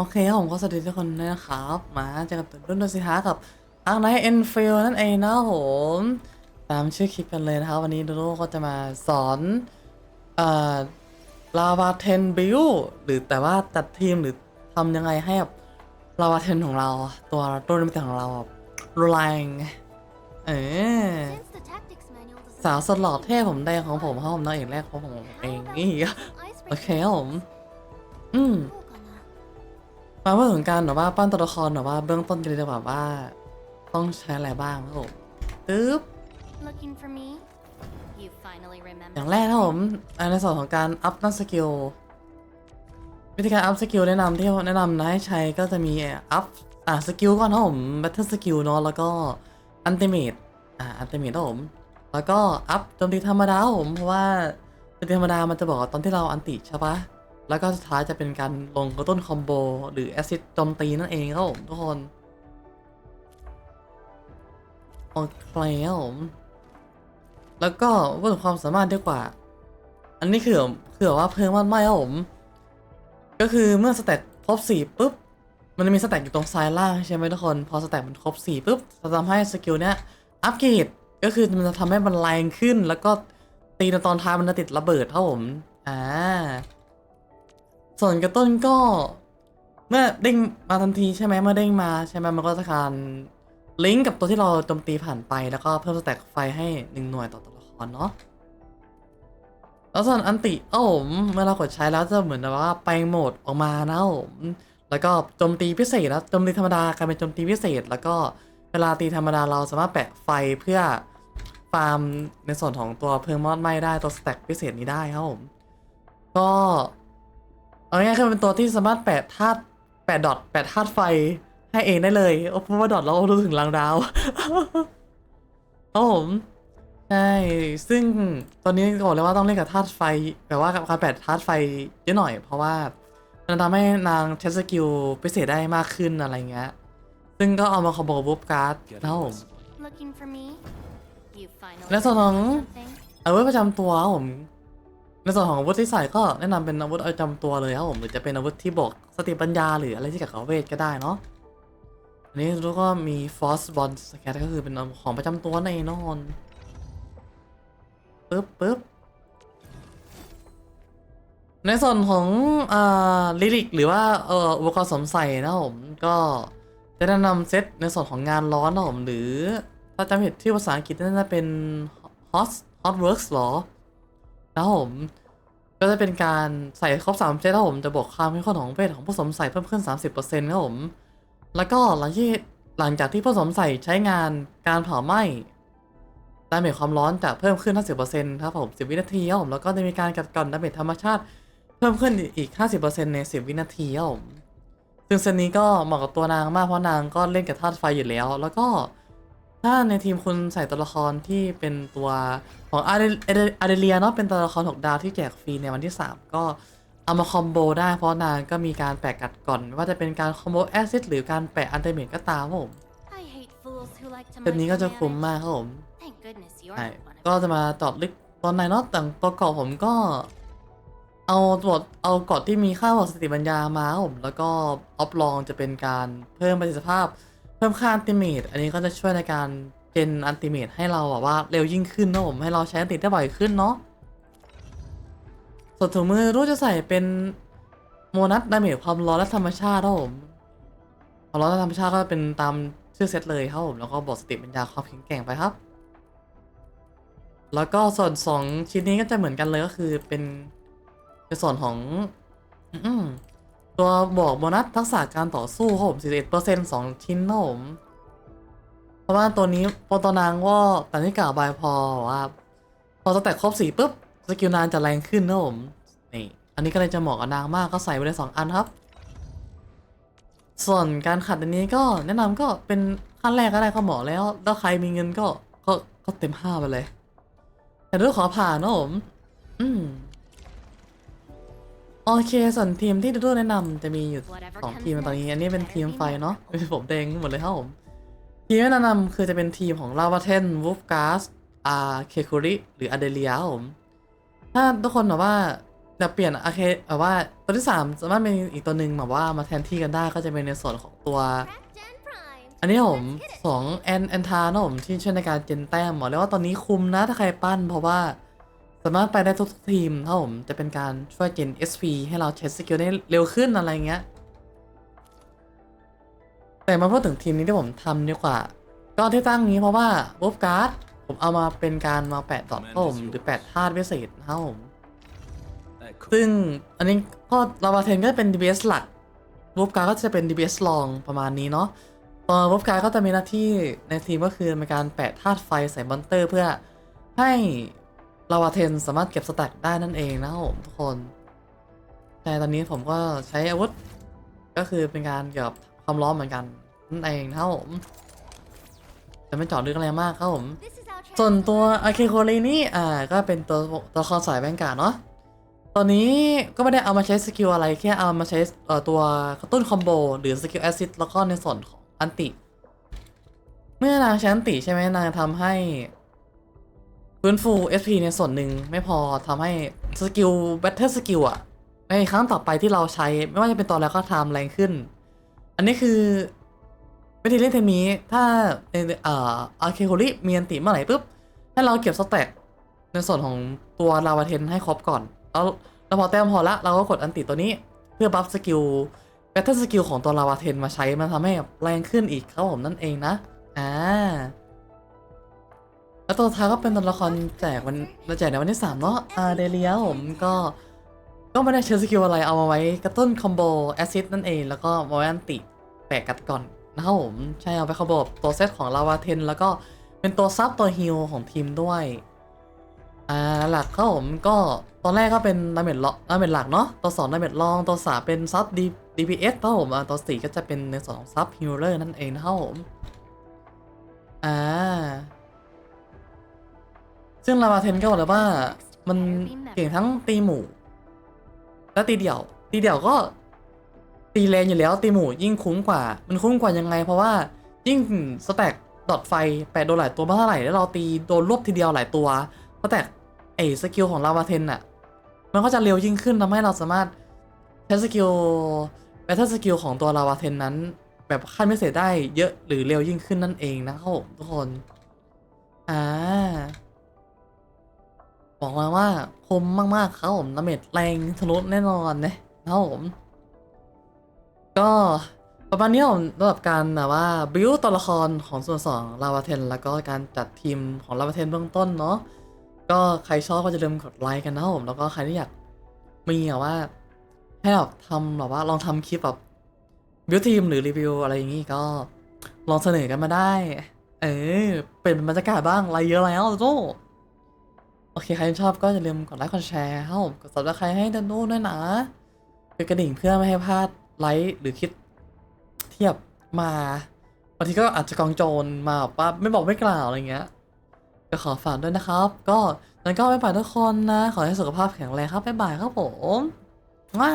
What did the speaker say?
โอเคครับผมก็สวัสดีทุกคนนะครับ มาเจอกับรุ่นดสิฮะกับอังไนเอ็นฟิลนั่นเองนะผมตามชื่อคลิปกันเลยนะครับวันนี้ดูโดก็จะมาสอนเอ่อลาวาเทนบิวหรือแต่ว่าจัดทีมหรือทำยังไงให้แบบลาวาเทนของเราตัวตัวนิมิตของเราแบบรแรงเออสาวสล่อเท่ผมแดงของผมครับผมน้องเอกแรกของผมเองนี่โอเคครับผมอืม มาพูดถึงการแบบว่าปั้นตัวละครแบบว่าเบื้องต้นกันเลยดีกว่าว่า ต้องใช้อะไรบ้างครับผมปึ๊บ Looking for me? You finally remember. อย่างแรกครับผมอ่าในส่วนของการอัพนั่นสกิลวิธีการอัพสกิลแนะนำที่แนะนำนะให้ใช้ก็จะมีอัพอ่าสกิลก่อนครับผมแบทเทิลสกิลเนาะแล้วก็อันติเมตอ่าอันติเมตครับผมแล้วก็อัพโจมตีธรรมดาครับผมเพราะว่าโจมตีธรรมดามันจะบอกว่าตอนที่เราอันติใช่ปะ แล้วก็สุดท้ายจะเป็นการลงกระตุ้นคอมโบ หรือแอซิดโจมตีนั่นเองครับผมทุกคนโอเคครับผมแล้วก็พูดถึงความสามารถดีกว่า อันนี้คือคือว่าเพิ่มมากไม่ครับผม ก็คือเมื่อสแต็กครบสี่ปุ๊บ มันจะมีสแต็กอยู่ตรงซ้ายล่างใช่ไหมทุกคน พอสแต็กมันครบสี่ปุ๊บจะทำให้สกิลเนี้ยอัปเกรดก็คือมันจะทำให้มันแรงขึ้น แล้วก็ตีในตอนท้ายมันจะติดระเบิดครับผม อ่า ส่วนกระต้นก็ เมื่อเด้งมาทันทีใช่ไหมเมื่อเด้งมาใช่ไหมมันก็จะการลิงก์กับตัวที่เราโจมตีผ่านไปแล้วก็เพิ่มสแต็กไฟให้หนึ่งหน่วยต่อตัวละครเนาะแล้วส่วนอันติเอ้าผมเมื่อเรากดใช้แล้วจะเหมือนแบบว่าไปโหมดออกมานะผมแล้วก็โจมตีพิเศษแล้วโจมตีธรรมดากลายเป็นโจมตีพิเศษ แล้วก็เวลาตีธรรมดาเราสามารถแปะไฟเพื่อฟาร์มในส่วนของตัวเพิ่มมอดไหม้ได้ตัวสแต็กพิเศษนี้ได้ครับผมก็ เอาง่ายๆคือเป็นตัวที่สามารถแปะธาตุแปะดอทแปะธาตุไฟให้เองได้เลยโอ้เพราะว่าดอทเรารู้ถึงรางดาวครับผมใช่ซึ่งตอนนี้บอกเลยว่าต้องเล่นกับธาตุไฟแบบว่ากับการแปะธาตุไฟเยอะหน่อย เพราะว่ามันทำให้นางใช้สกิลพิเศษได้มากขึ้นอะไรเงี้ยซึ่งก็เอามาคอมโบบุ๊บการ์ดนะครับผม Looking for me? You finally ในส่วนของ remember something? อาวุธประจำตัวครับผม ในส่วนของอาวุธที่ใส่ก็แนะนำเป็นอาวุธประจำตัวเลยครับผมหรือจะเป็นอาวุธที่บอกสติปัญญาหรืออะไรที่เกี่ยวกับเวทก็ได้เนาะอันนี้แล้วก็มี Force Bond Scat ก็คือเป็นของประจำตัวในนอนปึ๊บปึ๊บในส่วนของอ่าลิลิกหรือว่าเอ่ออุปกรณ์สวมใส่นะครับผมก็จะแนะนำเซตในส่วนของงานร้อนนะครับผมหรือถ้าจำผิดที่ภาษาอังกฤษน่าจะเป็น hot hot works หรอ นะครับผมก็จะเป็นการใส่ครบ3เซตนะครับผมจะบวกความเข้มข้นของเวทของผู้สมใส่เพิ่มขึ้น 30%ครับผม แล้วก็หลังที่หลังจากที่ผู้สมใส่ใช้งานการเผาไหม้ดาเมจความร้อนจะเพิ่มขึ้น 50%ครับผม 10 วินาทีครับผมแล้วก็จะมีการกัดกร่อนดาเมจธรรมชาติเพิ่มขึ้นอีก 50%ใน 10 วินาทีครับผมซึ่งเซตนี้ก็เหมาะกับตัวนางมากเพราะนางก็เล่นกับธาตุไฟอยู่แล้ว แล้วก็ ถ้าในทีมคุณใส่ตัวละครที่เป็นตัวของอาร์เดเลียเนาะเป็นตัวละคร6ดาวที่แจกฟรีในวันที่ 3 ก็เอามาคอมโบได้เพราะนางก็มีการแปะกัดก่อนไม่ว่าจะเป็นการคอมโบแอซิดหรือการแปะอันเดเมจก็ตามครับผม I hate fools who like to เซตนี้ก็จะคุ้ม micromanage. มากครับผม Thank goodness you're ใช่ not one of ก็จะมาเจอดลึกตอนในเนาะแต่ตัวเกาะผมก็ เอาตัวเอาเกาะที่มีค่าบอกสติปัญญามาครับผมแล้วก็ออฟลองจะเป็นการเพิ่มประสิทธิภาพ เพิ่มค่าอันติเมตอันนี้ก็จะช่วยในการเจนอันติเมตให้เราแบบว่าเร็วยิ่งขึ้นนะผมให้เราใช้อันติได้บ่อยขึ้นเนาะส่วนถุงมือรู้จะใส่เป็นโมนัสดาเมจความร้อนและธรรมชาติครับผมความร้อนและธรรมชาติก็เป็นตามชื่อเซตเลยครับผมแล้วก็บอกสติปัญญาความแข็งแกร่งไปครับ แล้วก็ส่วนสองชิ้นนี้ก็จะเหมือนกันเลยก็คือเป็นในส่วนของ อืม ตัวบอกโบนัสทักษะการต่อสู้ครับผม41%สองชิ้นนะผม เพราะว่าตัวนี้พอตัวนางก็แต่ที่กล่าวบายพอว่าพอสแตกครบสี่ปุ๊บสกิลนางจะแรงขึ้นนะผม นี่ อันนี้ก็เลยจะเหมาะกับนางมากก็ใส่ไปเลยสองอันครับ ส่วนการขัดอันนี้ก็แนะนำก็เป็นขั้นแรกก็ได้ก็เหมาะแล้วแล้วใครมีเงินก็ก็ก็เต็มห้าไปเลย แต่ด้วยขอผ่านนะผม อืม โอเคส่วนทีมที่ดูดูแนะนำจะมีอยู่ Whatever สอง comes ทีมตอนนี้ next อันนี้เป็น better ทีม be ไฟเนาะ memorable. เป็นผมเดงหมดเลยครับผม ทีมที่แนะนำคือจะเป็นทีมของลาวาเทนวูฟกาสอาเคคุริหรืออเดเลียครับผม ถ้าทุกคนแบบว่าเดี๋ยวเปลี่ยนโอเคแบบว่าตัวที่สามสามารถเป็นอีกตัวหนึ่งแบบว่ามาแทนที่กันได้ก็จะเป็นในส่วนของตัว Cracked and primed. อันนี้ผม Let's get it. ของแอนแอนทานะผมที่ช่วยในการเจนแต้มบอกเลยว่าตอนนี้คุมนะถ้าใครปั้นเพราะว่า สามารถไปได้ทุกทีมถ้าผมจะเป็นการช่วยเจน SP ให้เราใช้สกิลได้เร็วขึ้นอะไรเงี้ย แต่มาพูดถึงทีมนี้ที่ผมทำดีกว่า ก็ที่ตั้งนี้เพราะว่าวูฟการ์ดผมเอามาเป็นการมาแปะดอกครับผมหรือแปะธาตุพิเศษนะครับผมซึ่งอันนี้ก็ลาวาเทนก็เป็น DBS หลักวูฟการ์ดก็จะเป็น DBS รองประมาณนี้เนาะตัววูฟการ์ดก็จะมีหน้าที่ในทีมก็คือในการแปะธาตุไฟใส่มอนเตอร์เพื่อให้ ลาวาเทนสามารถเก็บสแต็กได้นั่นเองนะครับผมทุกคนแต่ตอนนี้ผมก็ใช้อาวุธ ก็คือเป็นการเกี่ยวกับความร้อนเหมือนกันนั่นเองนะครับผมจะไม่เจอดลึกอะไรมากครับผมส่วนตัวอาเคโคเลนี่อ่าก็เป็นตัวตัวละครสายแบงการเนาะตอนนี้ก็ไม่ได้เอามาใช้สกิลอะไรแค่เอามาใช้เอ่อตัวกระตุ้นคอมโบหรือสกิลแอซิดแล้วก็ในส่วนของอันติ เมื่อนางใช้อันติใช่ไหมนางทำให้ ฟื้นฟู SP ในส่วนหนึ่งไม่พอทำให้สกิลแบทเทิลสกิลอะในครั้งต่อไปที่เราใช้ไม่ว่าจะเป็นตอนแล้วก็ทำแรงขึ้น อันนี้คือวิธีเล่นเทนี้ถ้าในเอ่ออาเคโคลิมีอันติเมื่อไหร่ปุ๊บให้เราเก็บสแต็กในส่วนของตัวลาวาเทนให้ครบก่อนแล้วเราพอแต้มพอละเราก็กดอันติตัวนี้เพื่อบัฟสกิลแบทเทิลสกิลของตัวลาวาเทนมาใช้มันทำให้แรงขึ้นอีกครับผมนั่นเองนะอ่า แล้วตัวท้ายก็เป็นตัวละครแจกวันแจกในวันที่3เนาะอาเดเลียผมก็ก็ไม่ได้ใช้สกิลอะไรเอามาไว้กระตุ้นคอมโบแอซิดนั่นเอง แล้วก็มาไว้อันติแปะกัดก่อนนะครับผมใช่เอาไปคอมโบตัวเซตของลาวาเทนแล้วก็เป็นตัวซับตัวฮิลของทีมด้วยอ่าหลักครับผมก็ตอนแรกก็เป็นดาเมจล็อกดาเมจหลักเนาะตัวสองดาเมจรองตัวสามเป็นซับดี DPS ครับผมตัวสี่ก็จะเป็นในส่วนของซับฮิลเลอร์นั่นเองนะครับผมอ่า ซึ่งลาวาเทนก็บอกเลยว่ามันเก่งทั้งตีหมู่ และตีเดี่ยว ตีเดี่ยวก็ ตีแรงอยู่แล้วตีหมู่ยิ่งคุ้มกว่า มันคุ้มกว่ายังไง เพราะว่ายิ่งสแต็กดอทไฟแปะโดนหลายตัวมากเท่าไหร่แล้วเราตีโดนรวบทีเดียวหลายตัวสแต็กไอสกิลของลาวาเทนอะมันก็จะเร็วยิ่งขึ้นทำให้เราสามารถใช้สกิลแบทเทิลสกิลของตัวลาวาเทนนั้น แบบขั้นพิเศษได้เยอะหรือเร็วยิ่งขึ้นนั่นเองนะครับทุกคน อ่า บอกมาว่าคมมากๆครับผมดาเมจแรงทะลุแน่นอนนะครับผม ก็ประมาณนี้ผมสำหรับการแบบว่าบิวตัวละครของส่วนสองลาวาเทน แล้วก็การจัดทีมของลาวาเทนเบื้องต้นเนาะก็ใครชอบก็จะลืมกดไลค์กันนะครับผมแล้วก็ใครที่อยากมีแบบว่า ให้แบบทำแบบว่าลองทำคลิปแบบบิวทีมหรือรีวิวอะไรอย่างงี้ก็ลองเสนอกันมาได้ เออเป็นบรรยากาศบ้างไรเยอะแล้วโจ้ อเค ใครชอบก็อย่าลืมกดไลค์กดแชร์ครับผมกด subscribe ให้ดันโน่ด้วยนะกดกระดิ่งเพื่อไม่ให้พลาดไลค์หรือคิดเทียบมาบางทีก็อาจจะกองโจรมาปั๊บว่าไม่บอกไม่กล่าวอะไรเงี้ยก็ขอฝากด้วยนะครับ ก็นั้นก็ไปฝายทุกคนนะ ขอให้สุขภาพแข็งแรงครับบ๊ายบายครับผมว้า